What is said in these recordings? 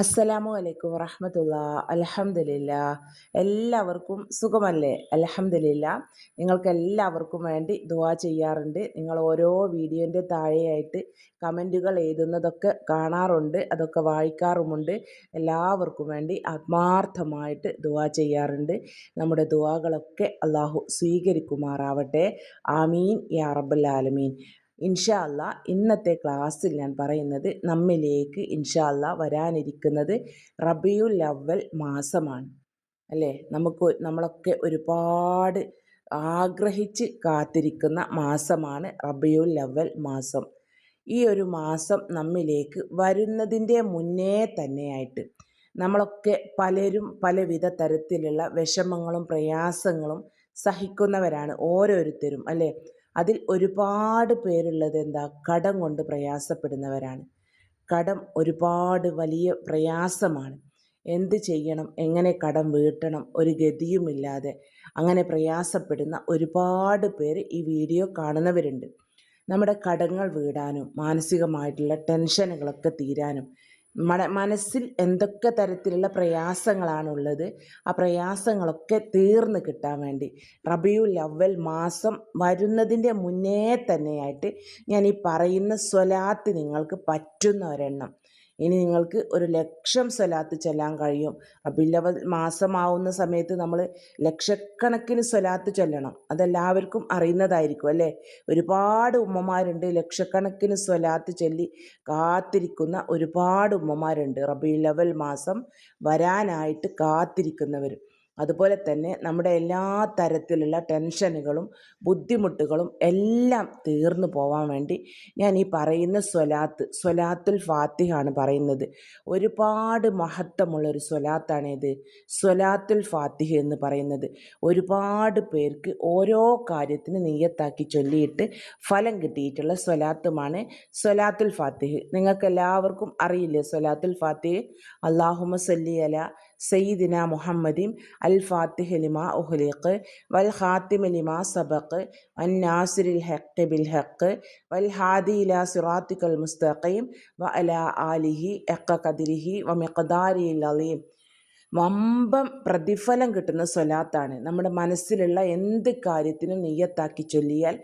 അസ്സലാമു അലൈക്കും വറഹമത്തുള്ള. അലഹമില്ല എല്ലാവർക്കും സുഖമല്ലേ? അലഹമില്ല നിങ്ങൾക്ക് എല്ലാവർക്കും വേണ്ടി ദുവാ ചെയ്യാറുണ്ട്. നിങ്ങൾ ഓരോ വീഡിയോന്റെ താഴെയായിട്ട് കമന്റുകൾ എഴുതുന്നതൊക്കെ കാണാറുണ്ട്. അതൊക്കെ വായിക്കാറുമുണ്ട്. എല്ലാവർക്കും വേണ്ടി ആത്മാർത്ഥമായിട്ട് ദുവാ ചെയ്യാറുണ്ട്. നമ്മുടെ ദുവാകളൊക്കെ അള്ളാഹു സ്വീകരിക്കുമാറാവട്ടെ. ആമീൻ യാ റബ്ബൽ ആലമീൻ. ഇൻഷാ അല്ല ഇന്നത്തെ ക്ലാസ്സിൽ ഞാൻ പറയുന്നത് നമ്മിലേക്ക് ഇൻഷാ അല്ല വരാനിരിക്കുന്നത് റബിയുൽ അവൽ മാസമാണ്. അല്ലേ? നമുക്ക് നമ്മളൊക്കെ ഒരുപാട് ആഗ്രഹിച്ച് കാത്തിരിക്കുന്ന മാസമാണ് റബിയുൽ അവൽ മാസം. ഈ ഒരു മാസം നമ്മിലേക്ക് വരുന്നതിന്റെ മുന്നേ തന്നെയായിട്ട് നമ്മളൊക്കെ പലരും പലവിധ തരത്തിലുള്ള വിഷമങ്ങളും പ്രയാസങ്ങളും സഹിക്കുന്നവരാണ് ഓരോരുത്തരും. അല്ലേ? അതിൽ ഒരുപാട് പേരുള്ളത് എന്താ? കടം കൊണ്ട് പ്രയാസപ്പെടുന്നവരാണ്. കടം ഒരുപാട് വലിയ പ്രയാസമാണ്. എന്ത് ചെയ്യണം? എങ്ങനെ കടം വീട്ടണം? ഒരു ഗതിയുമില്ലാതെ അങ്ങനെ പ്രയാസപ്പെടുന്ന ഒരുപാട് പേര് ഈ വീഡിയോ കാണുന്നവരുണ്ട്. നമ്മുടെ കടങ്ങൾ വീടാനും മാനസികമായിട്ടുള്ള ടെൻഷനുകളൊക്കെ തീരാനും മനസ്സിൽ എന്തൊക്കെ തരത്തിലുള്ള പ്രയാസങ്ങളാണുള്ളത് ആ പ്രയാസങ്ങളൊക്കെ തീർന്ന് കിട്ടാൻ വേണ്ടി. റബിയുൽ അവൽ മാസം വരുന്നതിന്റെ മുന്നേ തന്നെയായിട്ട് ഞാൻ ഈ പറയുന്ന സ്വലാത്ത് നിങ്ങൾക്ക് പറ്റുന്ന ഒരെണ്ണം. ഇനി നിങ്ങൾക്ക് ഒരു ലക്ഷം സ്വലാത്ത് ചൊല്ലാൻ കഴിയും. റബില്ലവൽ മാസമാവുന്ന സമയത്ത് നമ്മൾ ലക്ഷക്കണക്കിന് സ്വലാത്ത് ചൊല്ലണം. അതെല്ലാവർക്കും അറിയുന്നതായിരിക്കും അല്ലേ? ഒരുപാട് ഉമ്മമാരുണ്ട് ലക്ഷക്കണക്കിന് സ്വലാത്ത് ചൊല്ലി കാത്തിരിക്കുന്ന ഒരുപാട് ഉമ്മമാരുണ്ട്. റബില്ലവൽ മാസം വരാനായിട്ട് കാത്തിരിക്കുന്നവരും. അതുപോലെ തന്നെ നമ്മുടെ എല്ലാ തരത്തിലുള്ള ടെൻഷനുകളും ബുദ്ധിമുട്ടുകളും എല്ലാം തീർന്നു പോവാൻ വേണ്ടി ഞാൻ ഈ പറയുന്ന സ്വലാത്ത് സ്വലാത്തുൽ ഫാത്തിഹാണ് പറയുന്നത്. ഒരുപാട് മഹത്വമുള്ളൊരു സ്വലാത്താണ് ഇത് സ്വലാത്തുൽ ഫാത്തിഹ എന്ന് പറയുന്നത്. ഒരുപാട് പേർക്ക് ഓരോ കാര്യത്തിന് നെയ്യത്താക്കി ചൊല്ലിയിട്ട് ഫലം കിട്ടിയിട്ടുള്ള സ്വലാത്തുമാണ് സ്വലാത്തുൽ ഫാത്തിഹ്. നിങ്ങൾക്ക് എല്ലാവർക്കും അറിയില്ലേ സ്വലാത്തുൽ ഫാത്തിഹ്? അള്ളാഹുമ സല്ലി അല സയ്യിദിന മുഹമ്മദിൻ അൽ ഫാത്തിഹ് ലിമ ഉഹ്ലിഖ് വൽ ഖാത്തിമ ലിമ സബഖ് വൻ നാസിരിൽ ഹഖ് ബിൽ ഹഖ് വൽ ഹാദി ഇല സിറാത്തിക്കൽ മുസ്തഖീം വ അല ആലിഹി എക്ക കദിരിഹി വ മിഖദാരിൽ അലീം വമ്പം പ്രതിഫലം കിട്ടുന്ന സ്വലാത്താണ്. നമ്മുടെ മനസ്സിലുള്ള എന്ത് കാര്യത്തിനും നെയ്യത്താക്കി ചൊല്ലിയാൽ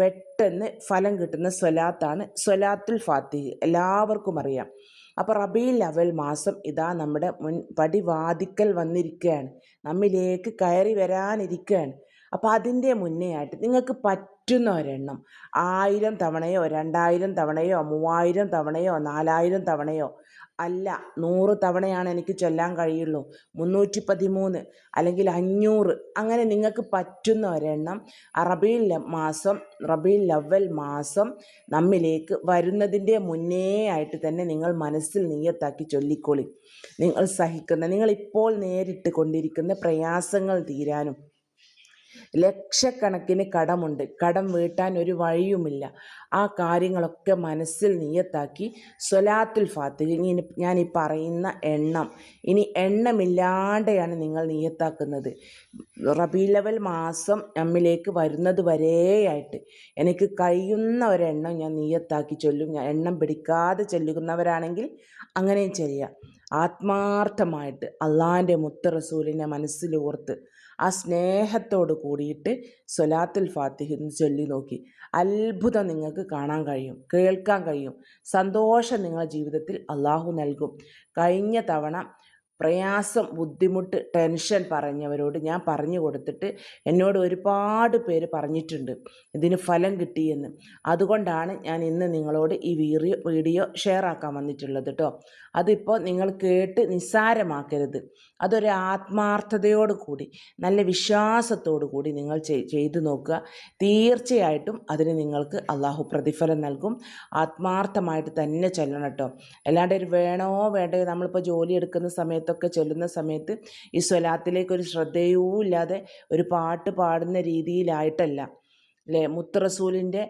പെട്ടെന്ന് ഫലം കിട്ടുന്ന സ്വലാത്താണ് സ്വലാത്തുൽ ഫാത്തിഹ്. എല്ലാവർക്കും അറിയാം. അപ്പോൾ റബീൽ അവൽ മാസം ഇതാ നമ്മുടെ മുൻ പടിവാതിക്കൽ വന്നിരിക്കുകയാണ്. നമ്മിലേക്ക് കയറി വരാനിരിക്കുകയാണ്. അപ്പോൾ അതിന്റെ മുന്നേ ആയിട്ട് നിങ്ങൾക്ക് പറ്റുന്ന ഒരെണ്ണം. ആയിരം തവണയോ രണ്ടായിരം തവണയോ മൂവായിരം തവണയോ നാലായിരം തവണയോ അല്ല നൂറ് തവണയാണ് എനിക്ക് ചൊല്ലാൻ കഴിയുള്ളൂ. മുന്നൂറ്റി പതിമൂന്ന് അല്ലെങ്കിൽ അഞ്ഞൂറ്. അങ്ങനെ നിങ്ങൾക്ക് പറ്റുന്ന ഒരെണ്ണം റബീൽ മാസം റബീൽ ലവൽ മാസം നമ്മിലേക്ക് വരുന്നതിന്റെ മുന്നേ ആയിട്ട് തന്നെ നിങ്ങൾ മനസ്സിൽ നീയത്താക്കി ചൊല്ലിക്കൊള്ളി നിങ്ങൾ സഹിക്കുന്ന നിങ്ങളിപ്പോൾ നേരിട്ട് കൊണ്ടിരിക്കുന്ന പ്രയാസങ്ങൾ തീരാനും ലക്ഷക്കണക്കിന് കടമുണ്ട്. കടം വീട്ടാൻ ഒരു വഴിയുമില്ല. ആ കാര്യങ്ങളൊക്കെ മനസ്സിൽ നിയത്താക്കി സ്വലാത്തുൽ ഫാത്തിഹ. ഇനി ഞാൻ ഈ പറയുന്ന എണ്ണം. ഇനി എണ്ണമില്ലാണ്ടെയാണ് നിങ്ങൾ നിയത്താക്കുന്നത്. റബീലവൽ മാസം നമ്മിലേക്ക് വരുന്നത് വരെയായിട്ട് എനിക്ക് കഴിയുന്ന ഒരെണ്ണം ഞാൻ നിയത്താക്കി ചൊല്ലും. ഞാൻ എണ്ണം പിടിക്കാതെ ചൊല്ലുന്നവരാണെങ്കിൽ അങ്ങനെയും ചെയ്യാം. ആത്മാർത്ഥമായിട്ട് അള്ളാഹിന്റെ മുത്തറസൂലിനെ മനസ്സിലോർത്ത് ആ സ്നേഹത്തോട് കൂടിയിട്ട് സൊലാത്തുൽ ഫാത്തിഹിന്ന് ചൊല്ലി നോക്കി. അത്ഭുതം നിങ്ങൾക്ക് കാണാൻ കഴിയും കേൾക്കാൻ കഴിയും. സന്തോഷം നിങ്ങളുടെ ജീവിതത്തിൽ അള്ളാഹു നൽകും. കഴിഞ്ഞ തവണ പ്രയാസം ബുദ്ധിമുട്ട് ടെൻഷൻ പറഞ്ഞവരോട് ഞാൻ പറഞ്ഞു കൊടുത്തിട്ട് എന്നോട് ഒരുപാട് പേര് പറഞ്ഞിട്ടുണ്ട് ഇതിന് ഫലം കിട്ടിയെന്ന്. അതുകൊണ്ടാണ് ഞാൻ ഇന്ന് നിങ്ങളോട് ഈ വീഡിയോ വീഡിയോ ഷെയർ ആക്കാൻ വന്നിട്ടുള്ളത് കേട്ടോ അതിപ്പോൾ നിങ്ങൾ കേട്ട് നിസ്സാരമാക്കരുത്. അതൊരു ആത്മാർത്ഥതയോട് കൂടി നല്ല വിശ്വാസത്തോടു കൂടി നിങ്ങൾ ചെയ്തു നോക്കുക. തീർച്ചയായിട്ടും അതിന് നിങ്ങൾക്ക് അള്ളാഹു പ്രതിഫലം നൽകും. ആത്മാർത്ഥമായിട്ട് തന്നെ ചെല്ലണം കേട്ടോ അല്ലാണ്ട് ഒരു വേണോ വേണ്ടയോ നമ്മളിപ്പോൾ ജോലി എടുക്കുന്ന സമയത്തൊക്കെ ചൊല്ലുന്ന സമയത്ത് ഈ സ്വലാത്തിലേക്ക് ഒരു ശ്രദ്ധയും ഇല്ലാതെ ഒരു പാട്ട് പാടുന്ന രീതിയിലായിട്ടല്ല. അല്ലേ മുത്തറസൂലിന്റെ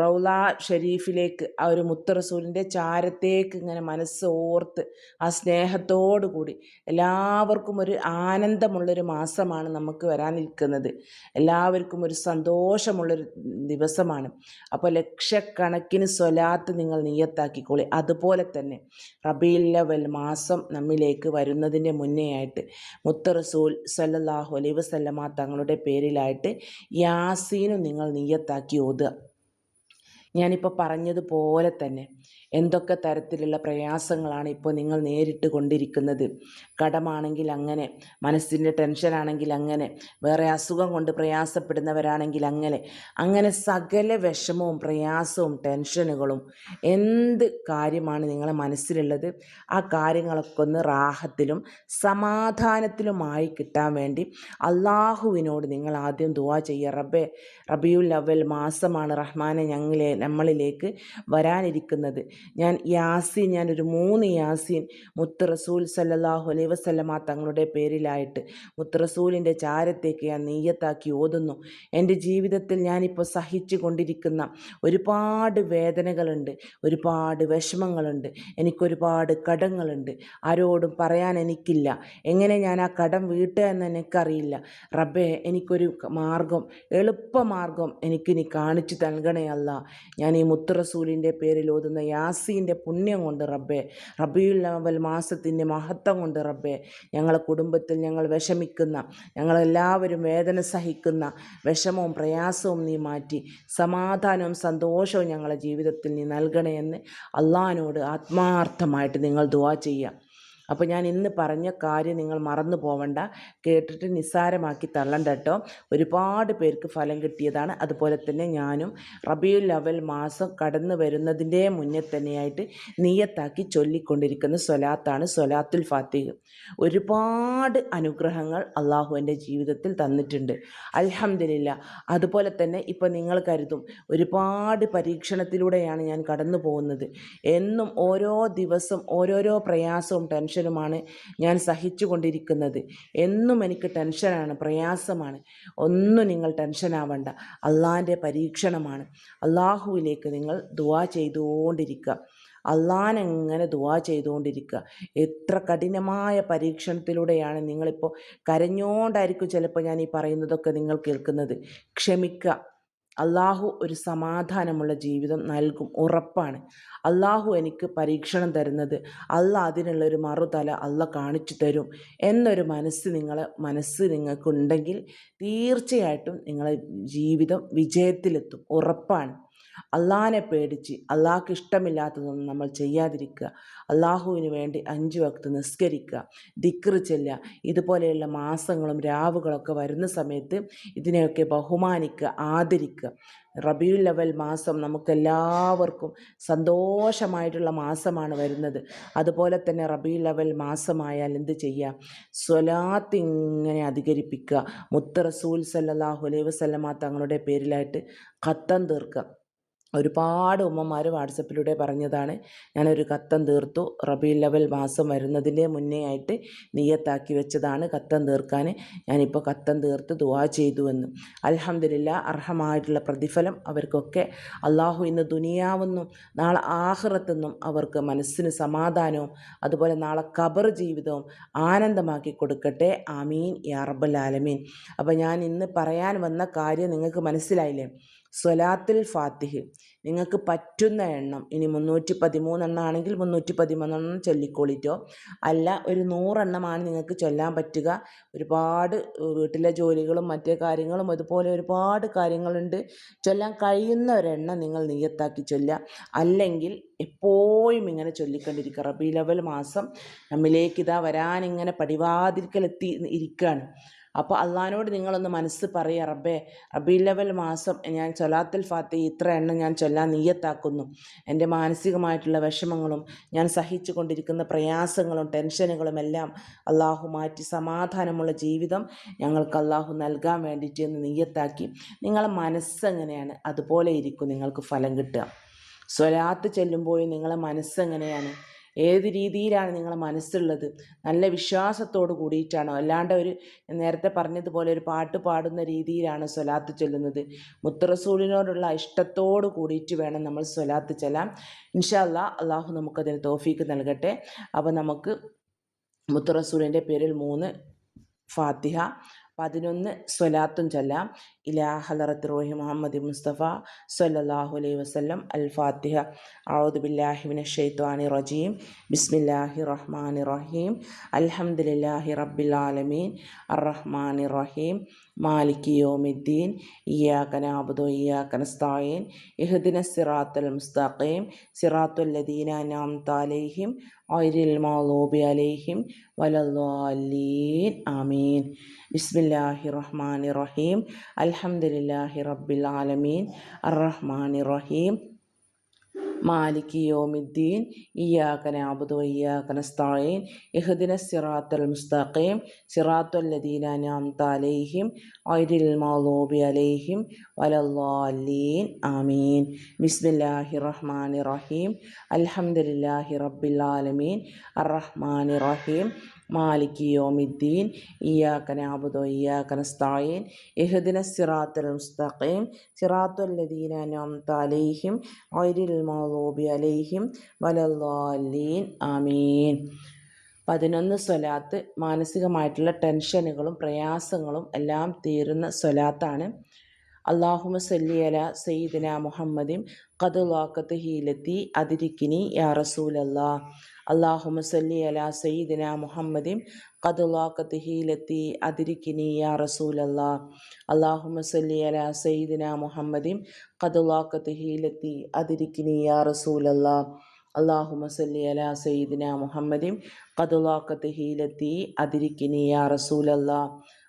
റൗല ഷെരീഫിലേക്ക് ആ ഒരു മുത്തറസൂലിന്റെ ചാരത്തേക്ക് ഇങ്ങനെ മനസ്സ് ഓർത്ത് ആ സ്നേഹത്തോടു കൂടി എല്ലാവർക്കും ഒരു ആനന്ദമുള്ളൊരു മാസമാണ് നമുക്ക് വരാനിരിക്കുന്നത്. എല്ലാവർക്കും ഒരു സന്തോഷമുള്ളൊരു ദിവസമാണ്. അപ്പോൾ ലക്ഷക്കണക്കിന് സ്വലാത്ത് നിങ്ങൾ നിയത്താക്കിക്കോളി. അതുപോലെ തന്നെ റബീൽ ലവൽ മാസം നമ്മിലേക്ക് വരുന്നതിന്റെ മുന്നേ ആയിട്ട് മുത്തറസൂൽ സല്ലല്ലാഹു അലൈഹി വസല്ലമ തങ്ങളുടെ പേരിലായിട്ട് യാസീനും നിങ്ങൾ നിയത്താക്കി ഓതുക. ഞാനിപ്പോൾ പറഞ്ഞതുപോലെ തന്നെ എന്തൊക്കെ തരത്തിലുള്ള പ്രയാസങ്ങളാണ് ഇപ്പോൾ നിങ്ങൾ നേരിട്ട് കൊണ്ടിരിക്കുന്നത്? കടമാണെങ്കിൽ അങ്ങനെ മനസ്സിന്റെ ടെൻഷനാണെങ്കിൽ അങ്ങനെ വേറെ അസുഖം കൊണ്ട് പ്രയാസപ്പെടുന്നവരാണെങ്കിൽ അങ്ങനെ അങ്ങനെ സകല വിഷമവും പ്രയാസവും ടെൻഷനുകളും എന്ത് കാര്യമാണ് നിങ്ങളെ മനസ്സിലുള്ളത്? ആ കാര്യങ്ങളൊക്കെ ഒന്ന് റാഹത്തിലും സമാധാനത്തിലുമായി കിട്ടാൻ വേണ്ടി അള്ളാഹുവിനോട് നിങ്ങൾ ആദ്യം ദുവാ ചെയ്യുക. റബ്ബെ റബിയുൽ അവൽ മാസമാണ് റഹ്മാനെ ഞങ്ങളെ നമ്മളിലേക്ക് വരാനിരിക്കുന്നത്. ഞാൻ യാസീൻ ഞാനൊരു മൂന്ന് യാസീൻ മുത്ത് റസൂൽ സല്ലാഹു അലൈ വസ്ലമ തങ്ങളുടെ പേരിലായിട്ട് മുത്ത് റസൂലിന്റെ ചാരത്തേക്ക് ഞാൻ നെയ്യത്താക്കി ഓതുന്നു. എന്റെ ജീവിതത്തിൽ ഞാനിപ്പോൾ സഹിച്ചു കൊണ്ടിരിക്കുന്ന ഒരുപാട് വേദനകളുണ്ട് ഒരുപാട് വിഷമങ്ങളുണ്ട് എനിക്കൊരുപാട് കടങ്ങളുണ്ട്. ആരോടും പറയാൻ എനിക്കില്ല. എങ്ങനെ ഞാൻ ആ കടം വീട്ടുക എന്ന് എനിക്കറിയില്ല. റബ്ബേ എനിക്കൊരു മാർഗം എളുപ്പമാർഗം നീ കാണിച്ചു നൽകണേ അല്ല ഞാൻ ഈ മുത്ത് റസൂലിന്റെ പേരിൽ ഓതുന്ന യാസീന്റെ പുണ്യം കൊണ്ട് റബ്ബേ റബിയുൽ അവൽ മാസത്തിന്റെ മഹത്വം കൊണ്ട് റബ്ബേ ഞങ്ങളെ കുടുംബത്തിൽ ഞങ്ങൾ വിഷമിക്കുന്ന ഞങ്ങളെല്ലാവരും വേദന സഹിക്കുന്ന വിഷമവും പ്രയാസവും നീ മാറ്റി സമാധാനവും സന്തോഷവും ഞങ്ങളുടെ ജീവിതത്തിൽ നീ നൽകണേ എന്ന് അള്ളഹാനോട് ആത്മാർത്ഥമായിട്ട് നിങ്ങൾ ദുവാ ചെയ്യുക. അപ്പോൾ ഞാൻ ഇന്ന് പറഞ്ഞ കാര്യം നിങ്ങൾ മറന്നു പോവണ്ട. കേട്ടിട്ട് നിസ്സാരമാക്കി തള്ളണ്ട കേട്ടോ ഒരുപാട് പേർക്ക് ഫലം കിട്ടിയതാണ്. അതുപോലെ തന്നെ ഞാനും റബിയുൽ ലവൽ മാസം കടന്നു വരുന്നതിന്റെ മുന്നേ തന്നെയായിട്ട് നീയത്താക്കി ചൊല്ലിക്കൊണ്ടിരിക്കുന്ന സ്വലാത്താണ് സ്വലാത്തുൽ ഫാത്തിഹ്. ഒരുപാട് അനുഗ്രഹങ്ങൾ അള്ളാഹു എന്റെ ജീവിതത്തിൽ തന്നിട്ടുണ്ട്. അലഹമില്ല അതുപോലെ തന്നെ ഇപ്പോൾ നിങ്ങൾ കരുതും ഒരുപാട് പരീക്ഷണത്തിലൂടെയാണ് ഞാൻ കടന്നു പോകുന്നത്. എന്നും ഓരോ ദിവസം ഓരോരോ പ്രയാസവും ടെൻഷനുമാണ് ഞാൻ സഹിച്ചു കൊണ്ടിരിക്കുന്നത് എന്നും എനിക്ക് ടെൻഷനാണ് പ്രയാസമാണ്. ഒന്നും നിങ്ങൾ ടെൻഷനാവണ്ട. അള്ളാന്റെ പരീക്ഷണമാണ്. അള്ളാഹുവിലേക്ക് നിങ്ങൾ ദുവാ ചെയ്തുകൊണ്ടിരിക്കുക. അള്ളാനെങ്ങനെ ദുവാ ചെയ്തുകൊണ്ടിരിക്കുക? എത്ര കഠിനമായ പരീക്ഷണത്തിലൂടെയാണ് നിങ്ങളിപ്പോൾ കരഞ്ഞോണ്ടായിരിക്കും ചിലപ്പോൾ ഞാൻ ഈ പറയുന്നതൊക്കെ നിങ്ങൾ കേൾക്കുന്നത്. ക്ഷമിക്കുക. അള്ളാഹു ഒരു സമാധാനമുള്ള ജീവിതം നൽകും ഉറപ്പാണ്. അള്ളാഹു എനിക്ക് പരീക്ഷണം തരുന്നത് അല്ല അതിനുള്ളൊരു മറുതല അല്ല കാണിച്ചു തരും എന്നൊരു മനസ്സ് നിങ്ങളെ മനസ്സ് നിങ്ങൾക്കുണ്ടെങ്കിൽ തീർച്ചയായിട്ടും നിങ്ങളെ ജീവിതം വിജയത്തിലെത്തും ഉറപ്പാണ്. അള്ളാഹിനെ പേടിച്ച് അള്ളാഹ്ക്ക് ഇഷ്ടമില്ലാത്തതൊന്നും നമ്മൾ ചെയ്യാതിരിക്കുക അള്ളാഹുവിന് വേണ്ടി അഞ്ച് വക്ത് നിസ്കരിക്കുക ദിക്റ് ചെല്ലുക ഇതുപോലെയുള്ള മാസങ്ങളും രാവുകളൊക്കെ വരുന്ന സമയത്ത് ഇതിനെയൊക്കെ ബഹുമാനിക്കുക ആദരിക്കുക. റബിയുൽ ലവൽ മാസം നമുക്കെല്ലാവർക്കും സന്തോഷമായിട്ടുള്ള മാസമാണ് വരുന്നത്. അതുപോലെ തന്നെ റബിയുൽ ലവൽ മാസമായാൽ എന്ത് ചെയ്യുക? സ്വലാത്ത് ഇങ്ങനെ അധികരിപ്പിക്കുക. മുത്തറസൂൽ റസൂൽ സല്ലല്ലാഹു അലൈഹി വസല്ലമ തങ്ങളുടെ പേരിലായിട്ട് ഖത്തം തീർക്കുക. ഒരുപാട് ഉമ്മമാർ വാട്സപ്പിലൂടെ പറഞ്ഞതാണ് ഞാനൊരു കത്തം തീർത്തു റബി ലവൽ മാസം വരുന്നതിന്റെ മുന്നേ ആയിട്ട് നീയത്താക്കി വെച്ചതാണ് കത്തം തീർക്കാൻ ഞാനിപ്പോൾ കത്തം തീർത്ത് ദുവാ ചെയ്തു എന്ന്. അലഹമില്ല അർഹമായിട്ടുള്ള പ്രതിഫലം അവർക്കൊക്കെ അള്ളാഹു ഇന്ന് ദുനിയാവെന്നും നാളെ ആഹ്റത്തെന്നും അവർക്ക് മനസ്സിന് സമാധാനവും അതുപോലെ നാളെ ഖബർ ജീവിതവും ആനന്ദമാക്കി കൊടുക്കട്ടെ. ആമീൻ. യാ റബ്ബൽ ആലമീൻ. അപ്പോൾ ഞാൻ ഇന്ന് പറയാൻ വന്ന കാര്യം നിങ്ങൾക്ക് മനസ്സിലായില്ലേ? സ്വലാത്തുൽ ഫാത്തിഹ്. നിങ്ങൾക്ക് പറ്റുന്ന എണ്ണം ഇനി മുന്നൂറ്റി പതിമൂന്നെണ്ണം ആണെങ്കിൽ മുന്നൂറ്റി പതിമൂന്നെണ്ണം ചൊല്ലിക്കോളിറ്റോ അല്ല ഒരു നൂറെണ്ണമാണ് നിങ്ങൾക്ക് ചൊല്ലാൻ പറ്റുക. ഒരുപാട് വീട്ടിലെ ജോലികളും മറ്റേ കാര്യങ്ങളും അതുപോലെ ഒരുപാട് കാര്യങ്ങളുണ്ട്. ചൊല്ലാൻ കഴിയുന്ന ഒരെണ്ണം നിങ്ങൾ നീയത്താക്കി ചൊല്ലുക. അല്ലെങ്കിൽ എപ്പോഴും ഇങ്ങനെ ചൊല്ലിക്കൊണ്ടിരിക്കുക. റബി ലെവൽ മാസം നമ്മിലേക്ക് ഇതാ വരാനിങ്ങനെ പടിവാതിൽക്കലെത്തി ഇരിക്കുകയാണ്. അപ്പോൾ അള്ളഹാനോട് നിങ്ങളൊന്ന് മനസ്സ് പറയുക റബ്ബേ റബീ ലെവൽ മാസം ഞാൻ ചൊലാത്തിൽ ഫാത്തി ഇത്ര എണ്ണം ഞാൻ ചൊല്ലാൻ നീയത്താക്കുന്നു. എന്റെ മാനസികമായിട്ടുള്ള വിഷമങ്ങളും ഞാൻ സഹിച്ചു കൊണ്ടിരിക്കുന്ന പ്രയാസങ്ങളും ടെൻഷനുകളും എല്ലാം അള്ളാഹു മാറ്റി സമാധാനമുള്ള ജീവിതം ഞങ്ങൾക്ക് അള്ളാഹു നൽകാൻ വേണ്ടിയിട്ട് എന്ന് നീയത്താക്കി. നിങ്ങളെ മനസ്സെങ്ങനെയാണ്? അതുപോലെ ഇരിക്കും. നിങ്ങൾക്ക് ഫലം കിട്ടുക. സ്വലാത്ത് ചെല്ലുമ്പോഴും നിങ്ങളെ മനസ്സെങ്ങനെയാണ്? ഏത് രീതിയിലാണ് നിങ്ങളെ മനസ്സുള്ളത്? നല്ല വിശ്വാസത്തോട് കൂടിയിട്ടാണോ? അല്ലാണ്ട് ഒരു നേരത്തെ പറഞ്ഞതുപോലെ ഒരു പാട്ട് പാടുന്ന രീതിയിലാണ് സ്വലാത്ത് ചൊല്ലുന്നത്? മുത്തറസൂലിനോടുള്ള ഇഷ്ടത്തോട് കൂടിയിട്ട് വേണം നമ്മൾ സ്വലാത്ത് ചെല്ലാം ഇൻഷാ അല്ലാ അള്ളാഹു നമുക്കതിന് തോഫീക്ക് നൽകട്ടെ. അപ്പോൾ നമുക്ക് മുത്തറസൂലിന്റെ പേരിൽ മൂന്ന് ഫാത്തിഹ പതിനൊന്ന് സ്വലാത്തും ചൊല്ലാം. ഇലാ ഹലറത്ത് റോഹി മുഹമ്മദ് മുസ്തഫ സല്ലല്ലാഹു അലൈഹി വസല്ലം അൽ ഫാത്തിഹ ഔദു ബില്ലാഹി മിനശ് റജീം. ബിസ്മില്ലാഹി റഹ്മാനി റഹീം. അൽഹംദുലില്ലാഹി റബ്ബിൽ ആലമീൻ. അർറഹ്മാനി റഹീം. മാലിക് യോമിദ്ദീൻ. ഇയ്യാക നസ്തഈൻ ഇഹ്ദിന സിറാത്തൽ മുസ്തഖീം. സിറാത്തുൽ ലദീന അൻഅംത അലൈഹിം. മാലോബി അലേഹിം. വലദ്ദാലീൻ ആമീൻ. ബിസ്മില്ലാഹി റഹ്മാനി റഹീം. അൽഹംദുലില്ലാഹി റബ്ബിൽ ആലമീൻ. അറഹ്മാൻ റഹീം മാലിക് യോമിദ്ദീൻ. ഇയ്യാക നഅബുദു വഇയ്യാക നസ്തഈൻ. ഇഹ്ദിന സിറാത്തൽ മുസ്തഖീം. സിറാത്തൽ ലദീന അൻഅംത അലൈഹിം. ഐരിൽ മഗ്ദൂബി അലൈഹിം. വലല്ലാലീൻ ആമീൻ. ബിസ്മില്ലാഹി റഹ്മാൻ റഹീം അൽഹംദുലില്ലാഹി റബ്ബിൽ ആലമീൻ. അറഹ്മാൻ റഹീം മാലിക് യോമിദ്ദീൻ ഇയ്യാക നഅബുദു ഇയ്യാക നസ്തഈൻ ഇഹദിന സിറാത്തൽ മുസ്തഖീം സിറാത്തുൽ ലദീന അൻഅംത അലൈഹിം ഐരിൽ മഗ്ദൂബി അലൈഹിം വലല്ലാലീൻ ആമീൻ. പതിനൊന്ന് സ്വലാത്ത് മാനസികമായിട്ടുള്ള ടെൻഷനുകളും പ്രയാസങ്ങളും എല്ലാം തീരുന്ന സ്വലാത്താണ് അള്ളാഹുമ സല്ലിയല സയ്യിദിന മുഹമ്മദിൻ ഖദുലാക്കത്ത് ഹീലത്തി അതിരിക്കിനി യാ റസൂലല്ലാ. അള്ളാഹുമ സല്ലിയല സയ്യിദിന മുഹമ്മദിൻ ഖദുലാക്കത്ത് ഹീലത്തി അതിരിക്കിനി യാ റസൂലല്ലാ. അള്ളാഹുമ സല്ലിയല സയ്യിദിന മുഹമ്മദിൻ ഖദുലാക്കത്ത് ഹീലത്തി അതിരിക്കിനി യാ റസൂലല്ലാ. അള്ളാഹുമ സല്ലി അല സയ്യിദിന മുഹമ്മദിൻ ഖദുലാക്കത്ത് ഹീലത്തി അതിരിക്കിനി യാ റസൂലല്ലാ.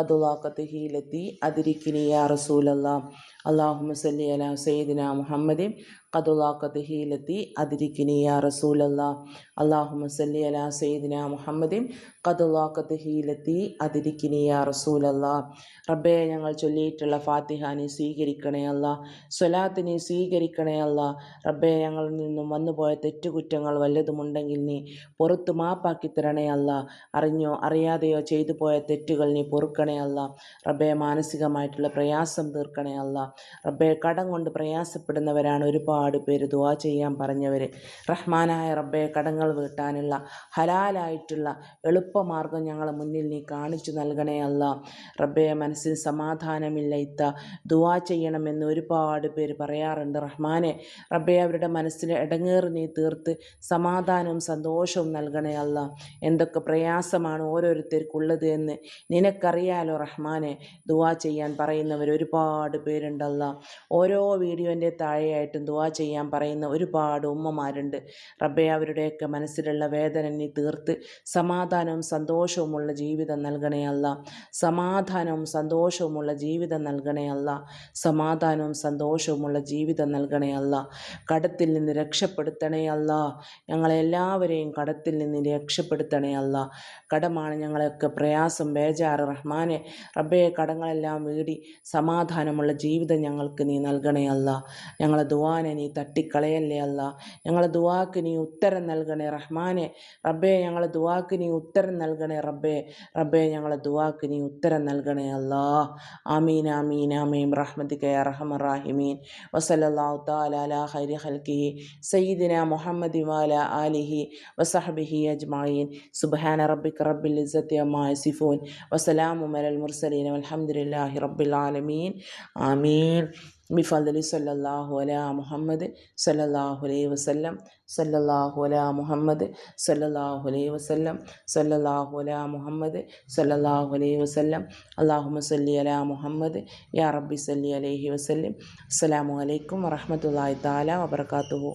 ഖദുലാക്കത്ത് ഹീലത്തി അതിരിക്കിനി യാ റസൂലല്ലാ. അള്ളാഹുമ സല്ലി അല സയ്യിദിന മുഹമ്മദിൻ ഖദുലാക്കത്ത് അതിരിക്കിനിയ റസൂലല്ല. അള്ളാഹു മസല്ലി അല സയ്യിദിന മുഹമ്മദിൻ. ഖദുലാക്കത്ത് അതിരിക്കിനിയ റസൂലല്ല. റബ്ബെ ഞങ്ങൾ ചൊല്ലിയിട്ടുള്ള ഫാത്തിഹാനി സ്വീകരിക്കണേ അല്ല. സ്വലാത്തിനി സ്വീകരിക്കണേ അല്ല. റബ്ബെ ഞങ്ങളിൽ നിന്നും വന്നുപോയ തെറ്റുകുറ്റങ്ങൾ വല്ലതുമുണ്ടെങ്കിൽ നീ പുറത്തു മാപ്പാക്കി തരണേ അല്ല. അറിഞ്ഞോ അറിയാതെയോ ചെയ്തു പോയ തെറ്റുകൾ നീ പൊറുക്കണേ അല്ല. റബ്ബെ മാനസികമായിട്ടുള്ള പ്രയാസം തീർക്കണേ അല്ല. റബ്ബെ കടം കൊണ്ട് പ്രയാസപ്പെടുന്നവരാണ് ഒരുപാട്. പേര് ദുവാ ചെയ്യാൻ പറഞ്ഞവർ റഹ്മാനായ റബ്ബെ കടങ്ങൾ വീട്ടാനുള്ള ഹലാലായിട്ടുള്ള എളുപ്പമാർഗം ഞങ്ങളെ മുന്നിൽ നീ കാണിച്ചു നൽകണേ അല്ല. റബ്ബെ മനസ്സിൽ സമാധാനമില്ല ഇത്ത. ദുവാ ചെയ്യണമെന്ന് ഒരുപാട് പേര് പറയാറുണ്ട്. റഹ്മാനെ റബ്ബെ അവരുടെ മനസ്സിൽ ഇടങ്ങേറ് നീ തീർത്ത് സമാധാനവും സന്തോഷവും നൽകണേ അല്ല. എന്തൊക്കെ പ്രയാസമാണ് ഓരോരുത്തർക്കുള്ളത് എന്ന് നിനക്കറിയാലോ റഹ്മാനെ? ദുവാ ചെയ്യാൻ പറയുന്നവർ ഒരുപാട് പേരുണ്ടല്ല. ഓരോ വീഡിയോന്റെ താഴെയായിട്ടും ദുവാ ചെയ്യാൻ പറയുന്ന ഒരുപാട് ഉമ്മമാരുണ്ട്. റബ്ബെ അവരുടെയൊക്കെ മനസ്സിലുള്ള വേദന നീ തീർത്ത് സമാധാനവും സന്തോഷവുമുള്ള ജീവിതം നൽകണേ സമാധാനവും സന്തോഷവുമുള്ള ജീവിതം നൽകണേ സമാധാനവും സന്തോഷവുമുള്ള ജീവിതം നൽകണേ കടത്തിൽ നിന്ന് രക്ഷപ്പെടുത്തണേ അല്ല. ഞങ്ങളെല്ലാവരെയും കടത്തിൽ നിന്ന് രക്ഷപ്പെടുത്തണേ അല്ല. കടമാണ് ഞങ്ങളെയൊക്കെ പ്രയാസം ബേജാറ്. റഹ്മാനെ റബ്ബെ കടങ്ങളെല്ലാം വീടി സമാധാനമുള്ള ജീവിതം ഞങ്ങൾക്ക് നീ നൽകണേ ഞങ്ങളെ ദുവാനെ നീ തട്ടിക്കളയല്ലേ അല്ല? ഞങ്ങളെ ദുവാക്ക് നീ ഉത്തരം നൽകണേ റഹ്മാനെ. റബ്ബേ ഞങ്ങളെ ദുവാക്ക് നീ ഉത്തരം നൽകണേ റബ്ബേ. റബ്ബേ ഞങ്ങളെ ദുവാക്ക് നീ ഉത്തരം നൽകണേ അല്ലാ. ആമീൻ ആമീൻ ആമീൻ. റഹ്മത്തിക കെ റഹ്മറാഹിമീൻ വസല്ലല്ലാഹു തആല അലാ ഖൈരി ഖൽഖിഹി സയ്യിദിന മുഹമ്മദി വാല ആലിഹി വസഹബിഹി അജ്മായിൻ സുബ്ഹാന റബ്ബിക റബ്ബിൽ ഇസ്സത്തി അമ്മാ സിഫൂൻ വസലാമു മുർസലീൻ. വൽഹംദുലില്ലാഹി റബ്ബിൽ ആലമീൻ. ആമീൻ. ബിഫാദലി സല്ലാഹു അല മുഹമ്മദ് സല്ലാഹു അലൈ വസ്ലം സല്ലാഹു അല മുഹമ്മദ് സല്ലാഹു അലൈ വസ്ലം സല്ലാഹു അല മുഹമ്മദ് സല്ലാഹു അലൈ വസ്ലം അള്ളാഹു സല്ലി അല മുഹമ്മദ് യാ റബ്ബി സല്ലി അലൈഹി വസ്ലം അസ്സാം വലൈക്കും വറഹമത്തല്ലാ താല വബർക്കാത്തുഹു